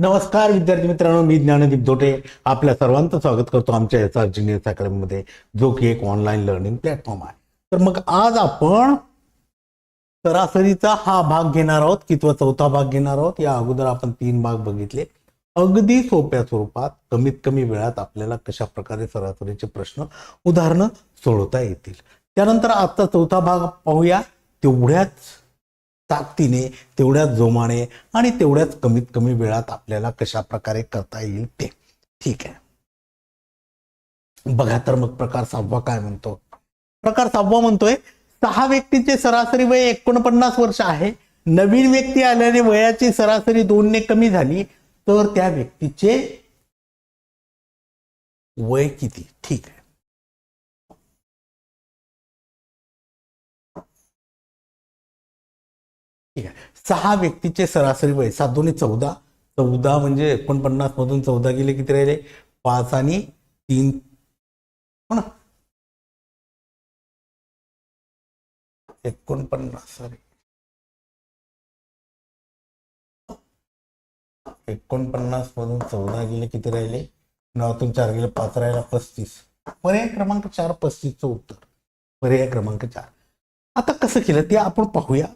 नमस्कार विद्यार्थी मित्रांनो. मी ज्ञानदीप धोटे. आपल्या सर्वांचं स्वागत करतो आमच्या एस आर जिनियर्स अकॅडमीमध्ये जो की एक ऑनलाईन लर्निंग प्लॅटफॉर्म आहे. तर मग आज आपण सरासरीचा हा भाग घेणार आहोत किंवा चौथा भाग घेणार आहोत. या अगोदर आपण तीन भाग बघितले. अगदी सोप्या स्वरूपात कमीत कमी वेळात आपल्याला कशा प्रकारे सरासरीचे प्रश्न उदाहरणं सोडवता येतील. त्यानंतर आजचा चौथा भाग पाहूया. तेवढ्याच ताकदीने तेवढ्याच जोमाने आणि तेवढ्याच कमीत कमी वेळात आपल्याला कशा प्रकारे करता येईल ते. ठीक आहे. बघा तर मग प्रकार सहावा काय म्हणतो. प्रकार सहावा म्हणतोय सहा व्यक्तीचे सरासरी वय एकोणपन्नास वर्ष आहे. नवीन व्यक्ती आल्याने वयाची सरासरी दोनने कमी झाली तर त्या व्यक्तीचे वय किती? ठीक आहे. ठीक आहे. सहा व्यक्तीचे सरासरी वय सात दोन्ही चौदा. चौदा म्हणजे एकोणपन्नास मधून चौदा गेले किती राहिले? पाच आणि तीन. हो ना? एकोणपन्नास सॉरी. एकोणपन्नास मधून चौदा गेले किती राहिले? नवातून चार गेले पाच राहिला पस्तीस. पर्याय क्रमांक चार पस्तीसचं उत्तर. पर्याय क्रमांक चार. आता कसं केलं? ते आपण पाहूया.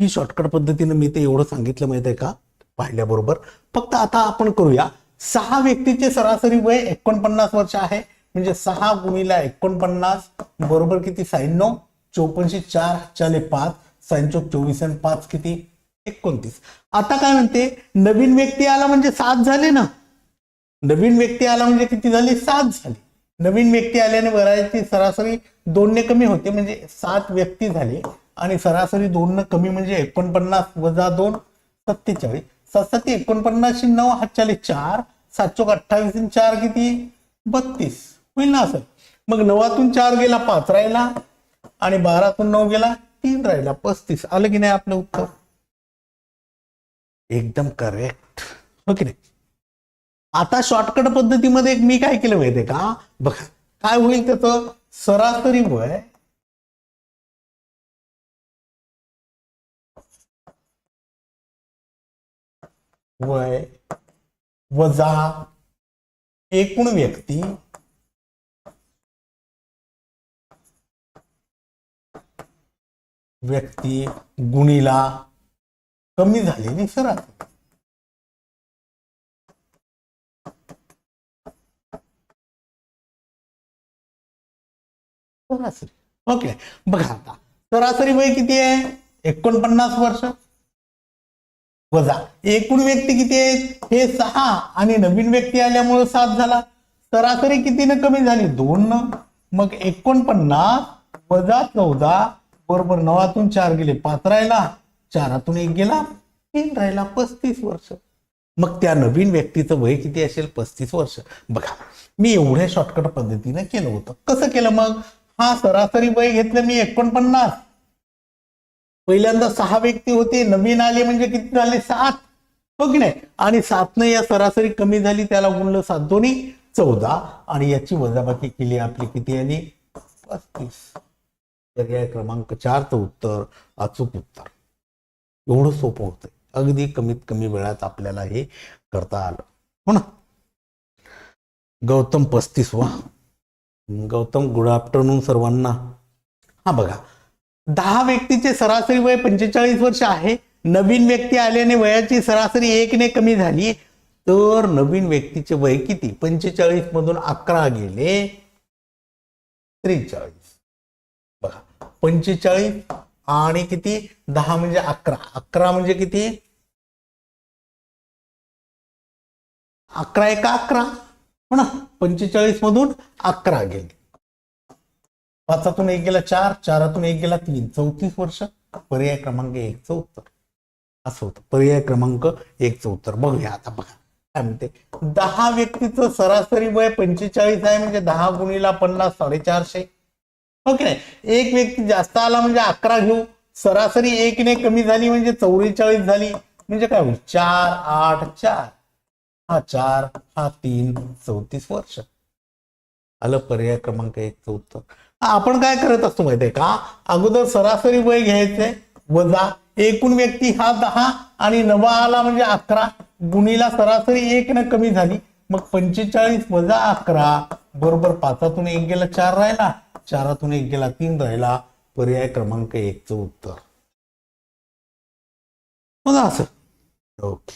ही शॉर्टकट पद्धतीनं मी ते एवढं सांगितलं माहीत आहे का? पाहिल्याबरोबर. फक्त आता आपण करूया. सहा व्यक्तीचे सरासरी वय एकोणपन्नास वर्ष आहे. म्हणजे सहा गुणीला एकोणपन्नास बरोबर किती? शहाण्णव चौपन्नशे चार चाले पाच शहाण्णव चोवीस आणि पाच किती? एकोणतीस. आता काय म्हणते? नवीन व्यक्ती आला म्हणजे सात झाले ना? नवीन व्यक्ती आला म्हणजे किती झाली? सात झाली. नवीन व्यक्ती आल्याने वयाची सरासरी दोनने कमी होते. म्हणजे सात व्यक्ती झाले. आणि सरासरी दोन कमी म्हणजे एकोणपन्नास वजा दोन सत्तेचाळीस. सात सात एकोणपन्नासशे नऊ हातचाळीस चार. सात चौक अठ्ठावीस चार किती? बत्तीस. होईल ना असं? मग नवातून चार गेला पाच राहिला. आणि बारातून नऊ गेला तीन राहिला पस्तीस. आलं की नाही आपलं उत्तर? एकदम करेक्ट हो की नाही? आता शॉर्टकट पद्धतीमध्ये मी काय केलं माहितीये का? बघा काय होईल त्याचं? सरासरी वय वय वजा एकूण व्यक्ती व्यक्ती गुणीला कमी झालेली सरासरी सरासरी. ओके. बघा आता. सरासरी वय किती आहे? एकोणपन्नास वर्ष. वजा. एकूण व्यक्ती किती आहेत? हे सहा. आणि नवीन व्यक्ती आल्यामुळे सात झाला. सरासरी कितीनं कमी झाली? दोन न मग एकोणपन्नास वजा चौदा. बरोबर नवातून चार गेले. पाच राहिला. चारातून एक गेला. तीन राहिला. पस्तीस वर्ष. मग त्या नवीन व्यक्तीचं वय किती असेल? पस्तीस वर्ष. बघा मी एवढ्या शॉर्टकट पद्धतीनं केलं होतं. कसं केलं मग? हा सरासरी वय घेतलं मी एकोणपन्नास. पहिल्यांदा सहा व्यक्ती होते नवीन आले म्हणजे किती झाले? सात. हो नाही? आणि सातनं या सरासरी कमी झाली त्याला गुणलं सात. दोन्ही चौदा. आणि याची वजाबाकी केली आपली किती आली? पस्तीस. पर्याय क्रमांक चारचं उत्तर अचूक उत्तर. एवढं सोपं होतं अगदी कमीत कमी वेळात आपल्याला हे करता आलं. हो ना? गौतम पस्तीस वा गौतम गुड आफ्टरनून सर्वांना. हा बघा. दहा व्यक्तीचे सरासरी वय पंचेचाळीस वर्ष आहे. नवीन व्यक्ती आल्याने वयाची सरासरी एकने कमी झाली. तर नवीन व्यक्तीचे वय किती? पंचेचाळीस मधून अकरा गेले. त्रेचाळीस. बघा पंचेचाळीस आणि किती? दहा म्हणजे अकरा. अकरा म्हणजे किती? अकरा एका अकरा. हो ना? पंचेचाळीस मधून अकरा गेले. पाचातून एक गेला चार चारातून एक गेला तीन. चौतीस वर्ष पर्याय क्रमांक एकचं उत्तर. असं होतं. पर्याय क्रमांक एकचं उत्तर. बघूया आता बघा. काय म्हणते? दहा व्यक्तीचं सरासरी वय पंचेचाळीस आहे म्हणजे दहा गुणीला पन्नास साडेचारशे. हो ओके नाही? एक व्यक्ती जास्त आला म्हणजे अकरा घेऊ. सरासरी एकने कमी झाली म्हणजे चौवेचाळीस झाली. म्हणजे काय होईल? चार आठ चार. हा चार हा तीन चौतीस वर्ष. आलं पर्याय क्रमांक एकचं उत्तर. आपण काय करत असतो माहितीये का? अगोदर सरासरी वय घ्यायचंय वजा एकूण व्यक्ती हा दहा आणि नवा आला म्हणजे अकरा. गुणीला सरासरी एक न कमी झाली. मग पंचेचाळीस वजा अकरा बरोबर पाचातून एक गेला चार राहिला चारातून एक गेला तीन राहिला. पर्याय क्रमांक एकचं उत्तर. बघा असं. ओके.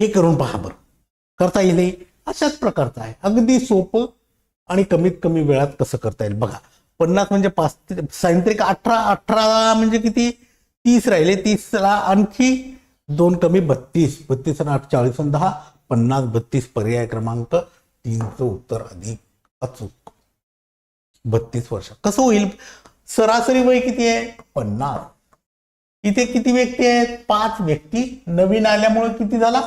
हे करून पहा बरं. करता येईल अशाच प्रकारचं आहे. अगदी सोपं आणि कमीत कमी वेळात कसं करता येईल? बघा पन्नास म्हणजे पाच सायंत्रिक अठरा अठरा म्हणजे किती? तीस राहिले. तीसला आणखी दोन कमी बत्तीस. बत्तीस आणि आठ चाळीस आणि दहा. पन्नास बत्तीस पर्याय क्रमांक. तीनचं उत्तर अधिक अचूक. बत्तीस वर्ष. कसं होईल? सरासरी वय किती आहे? पन्नास. इथे किती व्यक्ती आहेत? पाच व्यक्ती. नवीन आल्यामुळे किती झाला?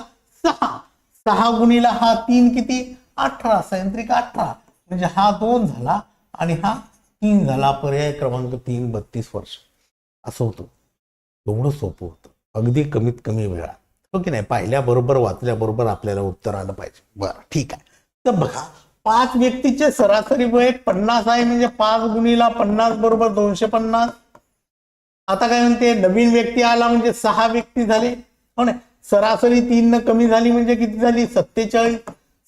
सहा. सहा गुणीला हा तीन किती? अठरा. सायंत्रिक अठरा. म्हणजे हा दोन झाला आणि हा तीन झाला पर्याय क्रमांक तीन बत्तीस वर्ष. असं होतं. एवढं सोपं होतं. अगदी कमीत कमी वेळा. हो की नाही? पाहिल्याबरोबर वाचल्याबरोबर आपल्याला उत्तर आलं पाहिजे. बरं ठीक आहे. तर बघा पाच व्यक्तीचे सरासरी वय पन्नास आहे म्हणजे पाच गुणीला पन्नास बरोबर दोनशे पन्नास. आता काय म्हणते? नवीन व्यक्ती आला म्हणजे सहा व्यक्ती झाले. हो ना सरासरी तीन न कमी झाली म्हणजे किती झाली? सत्तेचाळीस.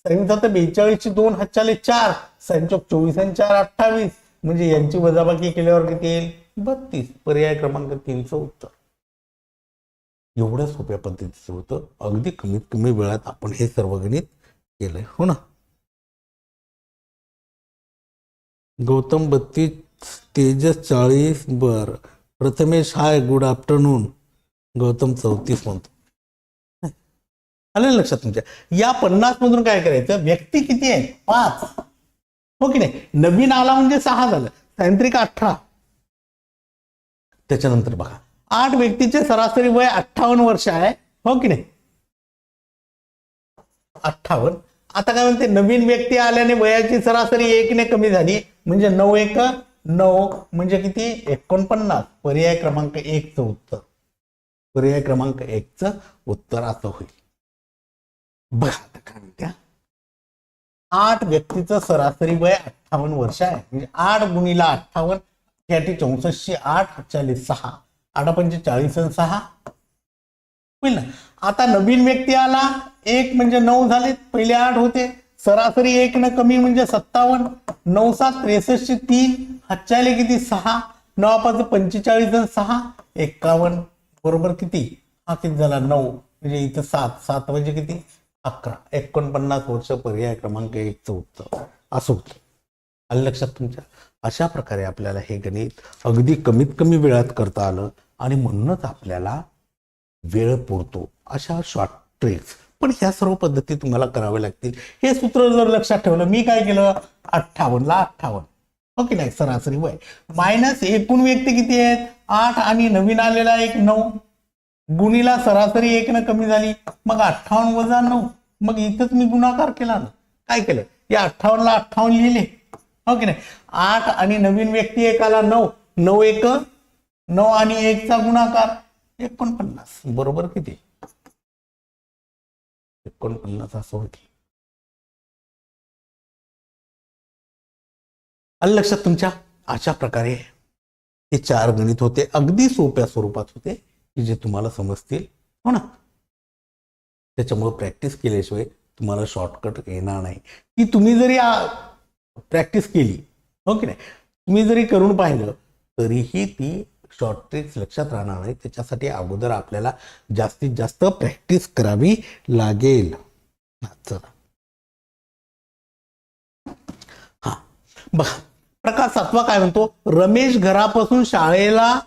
सैनिक बेचाळीसची दोन हातचाले चार संचोक चोवीस आणि चार अठ्ठावीस. म्हणजे यांची वजाबाकी केल्यावर किती येईल? बत्तीस. पर्याय क्रमांक तीनचं उत्तर. एवढ्या सोप्या पद्धतीचं होतं. अगदी कमीत कमी वेळात आपण हे सर्व गणित केलंय. हो ना? गौतम बत्तीस तेजस चाळीस बर. Prathamesh hi good afternoon. Gautam चौतीस म्हणतो. आलं लक्षात तुमच्या? या पन्नास मधून काय करायचं? व्यक्ती किती आहे? पाच. हो की नाही? नवीन आला म्हणजे सहा झालं. तांत्रिक अठरा. त्याच्यानंतर बघा. आठ व्यक्तीचे सरासरी वय अठ्ठावन्न वर्ष आहे. हो की नाही? अठ्ठावन्न. आता काय म्हणते? नवीन व्यक्ती आल्याने वयाची सरासरी एकने कमी झाली. म्हणजे नऊ एक नऊ. म्हणजे किती? एकोणपन्नास. पर्याय क्रमांक एकचं उत्तर. पर्याय क्रमांक एकचं उत्तर असं होईल. बघा आता काय आठ व्यक्तीचं सरासरी वय अठ्ठावन्न वर्ष आहे. म्हणजे आठ गुणीला अठ्ठावन्न त्यासाठी चौसष्टशे आठ चाळीस सहा. आठपंच चाळीस सहा. होईल ना? आता नवीन व्यक्ती आला एक म्हणजे नऊ झाले पहिले आठ होते. सरासरी एक न कमी म्हणजे सत्तावन्न. नऊ सात त्रेसष्ट तीन हातच्याले किती? सहा. नऊ पाच पंचेचाळीस सहा. एक्कावन्न. बरोबर किती? हा किती झाला? नऊ. म्हणजे इथं सात. सात म्हणजे किती? अकरा. एकोणपन्नास वर्ष पर्याय क्रमांक एकचं उत्तर. असं होतं. आलं लक्षात तुमच्या? अशा प्रकारे आपल्याला हे गणित अगदी कमीत कमी वेळात करता आलं आणि म्हणूनच आपल्याला वेळ पुरतो. अशा शॉर्ट ट्रिक्स पण ह्या सर्व पद्धती तुम्हाला कराव्या लागतील. हे सूत्र जर लक्षात ठेवलं मी काय केलं? अठ्ठावन्नला अठ्ठावन्न. हो नाही? सरासरी वय. मायनस एकूण व्यक्ती किती आहेत? आठ आणि नवीन आलेला एक नऊ. गुणीला सरासरी एक न कमी झाली मग अठ्ठावन्न वजा नऊ मग इथंच मी गुणाकार केला ना. काय केलं? या अठ्ठावन्नला अठ्ठावन्न लिहिले. हो की नाही? आठ आणि नवीन व्यक्ती एकाला नऊ. नऊ एक नऊ आणि एकचा गुणाकार. एकोणपन्नास. बरोबर किती? एकोणपन्नास असं होते आलं लक्षात तुमच्या? अशा प्रकारे ते चार गणित होते. अगदी सोप्या स्वरूपात होते. की जे तुम्हाला समजतील. हो ना? त्याच्यामुळं प्रॅक्टिस केल्याशिवाय तुम्हाला शॉर्टकट येणार नाही. ती तुम्ही जरी प्रॅक्टिस केली हो की नाही? तुम्ही जरी करून पाहिलं तरीही ती शॉर्ट ट्रिक्स लक्षात राहणार नाही. त्याच्यासाठी अगोदर आपल्याला जास्तीत जास्त प्रॅक्टिस करावी लागेल. हा, हा. बघा. प्रकाश सातवा काय म्हणतो? रमेश घरापासून शाळेला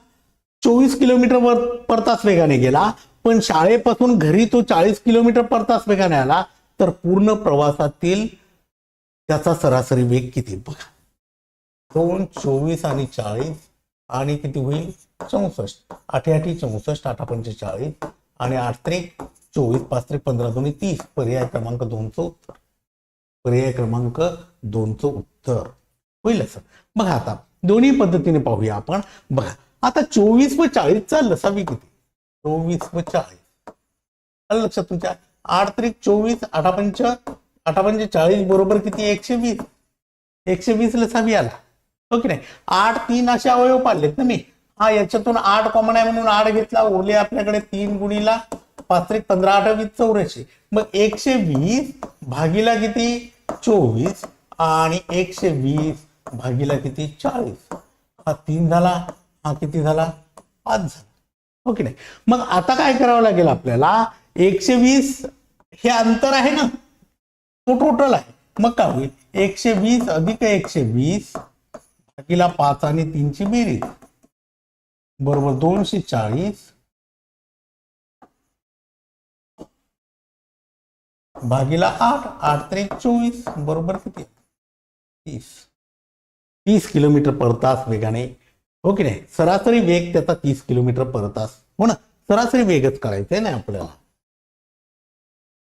चोवीस किलोमीटर वर पर तास वेगाने गेला पण शाळेपासून घरी तो चाळीस किलोमीटर पर तास वेगाने आला तर पूर्ण प्रवासातील त्याचा सरासरी वेग किती बघा. दोन चोवीस आणि चाळीस आणि किती होईल? चौसष्ट. आठ आठी चौसष्ट आठ पंचेचाळीस आणि आठ त्रिक चोवीस पाच त्रिक पंधरा दोन्ही तीस. पर्याय क्रमांक दोनचं उत्तर. पर्याय क्रमांक दोनचं उत्तर. होईल असं बघा आता दोन्ही पद्धतीने पाहूया आपण. बघा आता चोवीस व चाळीसचा लसावी किती? चोवीस व चाळीस. आलं लक्षात तुमच्या? आठ त्रिक चोवीस अठापंच अठापंच चाळीस बरोबर किती? एकशे वीस. एकशे वीस लसावी आला. हो की नाही? आठ तीन असे अवयव पाडलेत ना मी. हा याच्यातून आठ कॉमन आहे म्हणून आठ घेतला. ओले आपल्याकडे तीन गुणीला पाच त्रिक पंधरा आठ वीस चौऱ्याऐंशी. मग एकशे वीस भागीला किती? चोवीस. आणि एकशे वीस भागीला किती? चाळीस. हा तीन झाला. हा किती झाला? पाच झाला. हो ओके नाही? मग आता काय करावं लागेल आपल्याला? एकशे वीस हे अंतर आहे ना? तो टोटल आहे. मग काय होईल? एकशे वीस अधिक एकशे वीस भागीला पाच आणि तीनची बेरीज. बरोबर दोनशे चाळीस भागीला आठ आठ त्रिक चोवीस. बरोबर किती? तीस. तीस किलोमीटर पर तास वेगाने हो की नाही? सरासरी वेग त्याचा तीस किलोमीटर पर तास. हो ना? सरासरी वेगच करायचंय ना आपल्याला.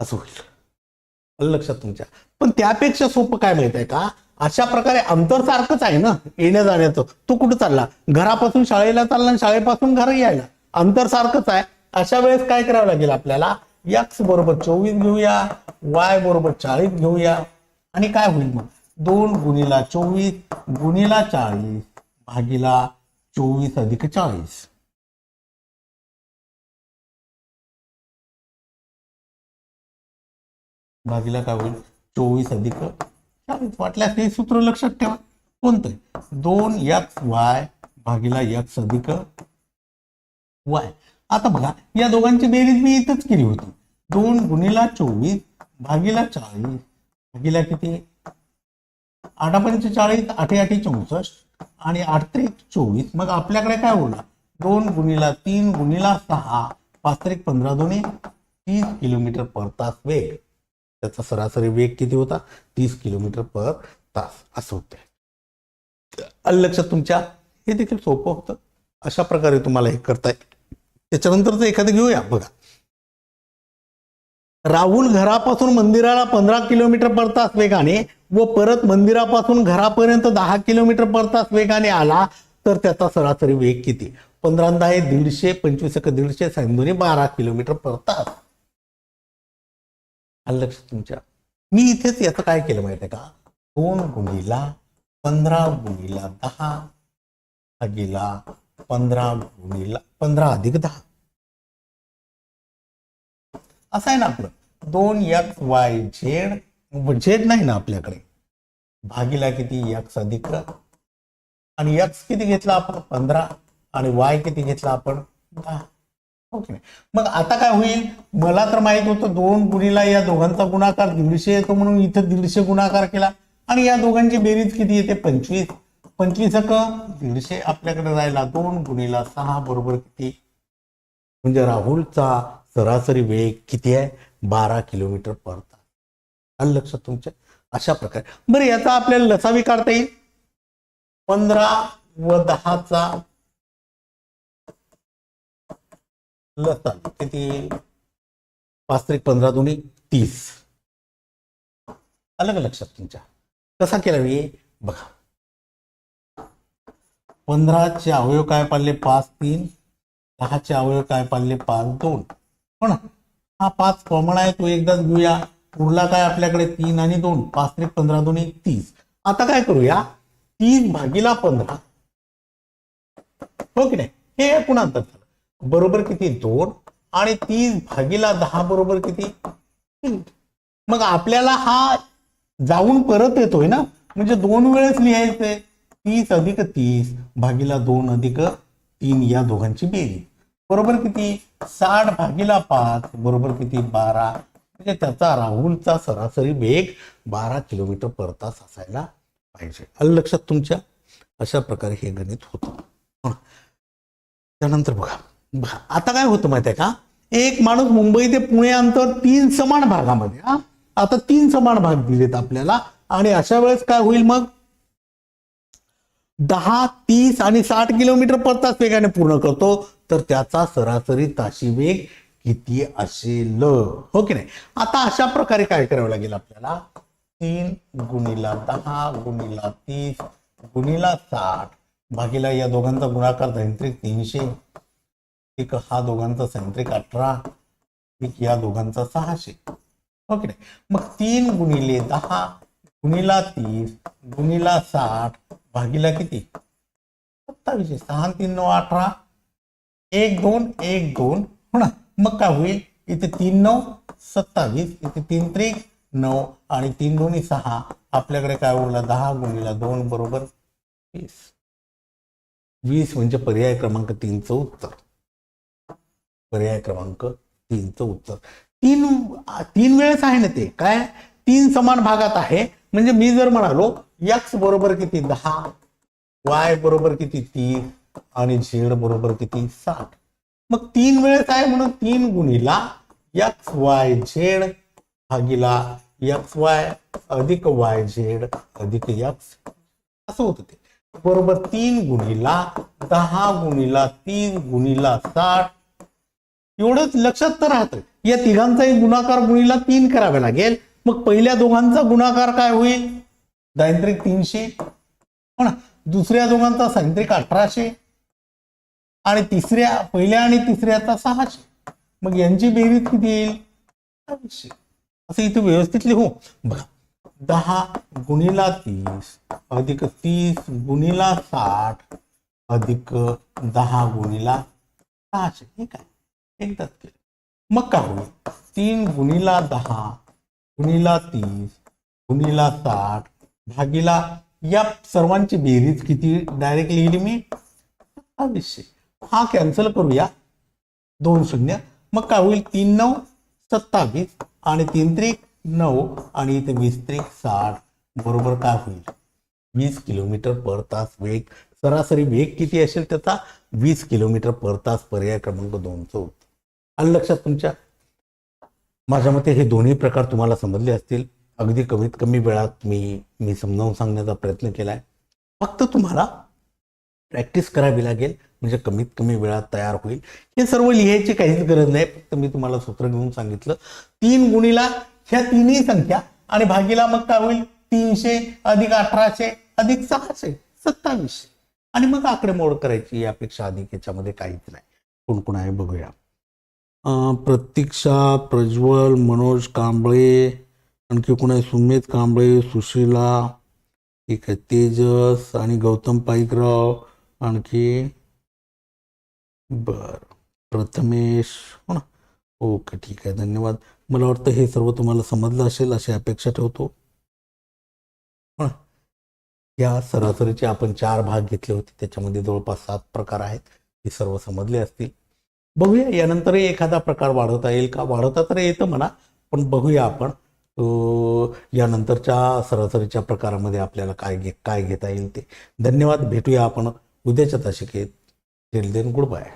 असं होईल. लक्षात तुमच्या? पण त्यापेक्षा सोपं काय माहीत आहे का? अशा प्रकारे अंतर सारखंच आहे ना? येण्या जाण्याचं. तो कुठं चालला? घरापासून शाळेला चालला आणि शाळेपासून घरी यायला. अंतर सारखंच आहे. अशा वेळेस काय करावं लागेल आपल्याला? एक्स बरोबर चोवीस घेऊया. वाय बरोबर चाळीस घेऊया. आणि काय होईल मग? दोन गुणीला चोवीस गुणीला चाळीस भागीला चोवीस अधिक चाळीस. भागीला काय होईल? चोवीस अधिक चाळीस. वाटल्यास हे सूत्र लक्षात ठेवा. कोणतं दोन एक्स वाय भागीला एक्स अधिक वाय आता बघा या दोघांची बेरीज मी इथंच केली होती. दोन गुणीला चोवीस भागीला चाळीस. भागीला किती? आठा पंचेचाळीस आठे आठी चौसष्ट आणि आठ त्रिक चोवीस. मग आपल्याकडे काय उरला दोन गुणीला तीन गुणीला सहा पाच त्रिक पंधरा दोन्ही तीस किलोमीटर पर तास वेग. त्याचा सरासरी वेग किती होता? तीस किलोमीटर पर तास. असं होते आलं लक्षात तुमच्या? हे देखील सोपं होतं. अशा प्रकारे तुम्हाला हे करता येईल. त्याच्यानंतरचं एखादं घेऊया बघा. राहुल घरापासून मंदिराला पंधरा किलोमीटर परतास वेगाने व परत मंदिरापासून घरापर्यंत दहा किलोमीटर परतास वेगाने आला तर त्याचा सरासरी वेग किती? पंधरा आहे दीडशे पंचवीस एक दीडशे दोन्ही बारा किलोमीटर पर लक्ष तुमच्या? मी इथेच याचं काय केलं माहिती आहे का? दोन गुणीला पंधरा गुणीला दहा भागीला पंधरा गुणीला पंधरा अधिक दहा. असं आहे ना आपलं. दोन यक्स वाय झेड झेड नाही ना आपल्याकडे. भागीला किती यक्स अधिक आणि यक्स किती घेतला आपण? पंधरा. आणि वाय किती घेतला आपण? दहा. ओके. मग आता काय होईल? मला तर माहीत होतं दोन गुणीला या दोघांचा गुणाकार दीडशे येतो म्हणून इथं दीडशे गुणाकार केला. आणि या दोघांची बेरीज किती येते? पंचवीस. पंचवीस क दीडशे आपल्याकडे राहिला. दोन गुणीला सहा बरोबर किती? म्हणजे राहुलचा सरासरी वेळ किती आहे? बारा किलोमीटर पर तास. आलं लक्षात तुमच्या अशा प्रकारे. बरं याचा आपल्याला लसावी काढता येईल? पंधरा व दहाचा लसा किती? पाच त्रिक पंधरा दोन्ही तीस. अलग लक्षात तुमच्या? कसा केला मी बघा. पंधराचे अवयव काय पाडले? पाच तीन. दहाचे अवयव काय पाडले? पाच दोन. हो ना. हा पाच कॉमन आहे तो एकदाच घेऊया. उरला काय आपल्याकडे? तीन आणि दोन. पाच त्रिक पंधरा दोन एक तीस. आता काय करूया? तीस भागीला पंधरा. हो की नाही? हे पुन्हा झालं. बरोबर किती? दोन. आणि तीस भागीला दहा बरोबर किती? मग आपल्याला हा जाऊन परत येतोय ना? म्हणजे दोन वेळेस लिहायचंय. तीस अधिक तीस भागीला दोन अधिक तीन या दोघांची बेरीज. बरोबर किती? साठ भागीला पाच बरोबर किती? बारा. म्हणजे त्याचा राहुलचा सरासरी वेग बारा किलोमीटर पर तास असायला पाहिजे. आलं लक्षात तुमच्या? अशा प्रकारे हे गणित होतं. त्यानंतर बघा. बघा आता काय होतं माहिती आहे का? एक माणूस मुंबई ते पुणे अंतर तीन समान भागामध्ये हा? आता तीन समान भाग दिलेत आपल्याला. आणि अशा वेळेस काय होईल मग? दहा तीस आणि साठ किलोमीटर पर तास वेगाने पूर्ण करतो. तर त्याचा सरासरी ताशी वेग किती असेल? हो की नाही? आता अशा प्रकारे काय करावं लागेल आपल्याला? तीन गुणीला दहा गुणीला तीस गुणीला साठ भागीला या दोघांचा गुणाकार सैंत्रिक तीनशे. एक हा दोघांचा सैंत्रिक अठरा. एक या दोघांचा सहाशे. हो ओके नाही? मग तीन गुणिले दहा गुणिला तीस गुणिला साठ भागीला किती? सत्तावीसशे सहा तीन नऊ अठरा. एक दोन एक दोन हो ना? मग काय होईल? इथे तीन नऊ सत्तावीस इथे तीन त्रिक नऊ आणि तीन दोन्ही सहा. आपल्याकडे काय उरला? दहा गुणिला दोन बरोबर वीस. वीस म्हणजे पर्याय क्रमांक तीनचं उत्तर. पर्याय क्रमांक तीनचं उत्तर. तीन तीन वेळेस आहे ना ते. काय? तीन समान भागात आहे. म्हणजे मी जर म्हणालो यक्स बरोबर किती? दहा. वाय बरोबर किती? तीस आणि झेड बरोबर किती? साठ. मग तीन वेळेस आहे म्हणून तीन गुणिला एक्स वाय झेड भागीला एक्स वाय अधिक वाय झेड अधिक एक्स असं होतं ते. बरोबर तीन गुणिला दहा गुणिला तीन गुणिला साठ. एवढंच लक्षात तर राहतं या तिघांचाही गुणाकार गुणिला तीन करावे लागेल. मग पहिल्या दोघांचा गुणाकार काय होईल? दायंत्रिक तीनशे. पण दुसऱ्या दोघांचा सायंत्रिक अठराशे. आणि तिसऱ्या पहिल्या आणि तिसऱ्याचा सहाशे. मग यांची बेरीज किती येईल? सहाशे. असं इथे व्यवस्थित लिहू हो. बघा दहा गुणिला तीस अधिक तीस गुणिला साठ अधिक दहा गुणिला सहाशे. हे काय? एकदाच केलं. मग काय होईल? तीन गुणिला दहा गुणिला तीस गुणिला साठ भागीला या सर्वांची बेरीज किती? डायरेक्ट लिहिली मी? सत्तावीसशे हा कॅन्सल करूया. दोन शून्य. मग काय होईल? तीन नऊ सत्तावीस आणि तीन त्रिक नऊ आणि इथे वीस त्रिक साठ. बरोबर काय होईल? वीस किलोमीटर पर तास वेग. सरासरी वेग किती असेल त्याचा? वीस किलोमीटर पर तास पर्याय क्रमांक दोनचं उत्तर. आणि लक्षात तुमच्या? माझ्या मते हे दोन्ही प्रकार तुम्हाला समजले असतील. अगदी कमीत कमी वेळात मी मी समजावून सांगण्याचा प्रयत्न केला आहे फक्त तुम्हाला प्रॅक्टिस करावी लागेल. म्हणजे कमीत कमी वेळात तयार होईल. हे सर्व लिहायची काहीच गरज नाही. फक्त मी तुम्हाला सूत्र घेऊन सांगितलं. तीन गुणीला ह्या तिन्ही संख्या आणि भागीला मग काय होईल? तीनशे अधिक अठराशे अधिक सहाशे सत्तावीसशे. आणि मग आकडेमोड करायची यापेक्षा अधिक याच्यामध्ये काहीच नाही. कोण कोण आहे बघूया. अं, प्रतीक्षा प्रज्वल मनोज कांबळे आणखी कोण आहे? सुमेध कांबळे सुशीला ठीक आहे. तेजस आणि गौतम पाईकराव आणखी बर. प्रथमेश हो ना? ओके ठीक आहे. धन्यवाद. मला वाटतं हे सर्व तुम्हाला समजलं असेल अशी अपेक्षा ठेवतो. हो ना? या सरासरीचे आपण चार भाग घेतले होते. त्याच्यामध्ये जवळपास सात प्रकार आहेत. हे सर्व समजले असतील. बघूया यानंतरही एखादा प्रकार वाढवता येईल का? वाढवता तर येतं म्हणा पण बघूया आपण. यानंतरच्या सरासरीच्या प्रकारामध्ये आपल्याला काय घे काय घेता येईल ते. धन्यवाद. भेटूया आपण उद्याच्या तासिकेत. Till then good bye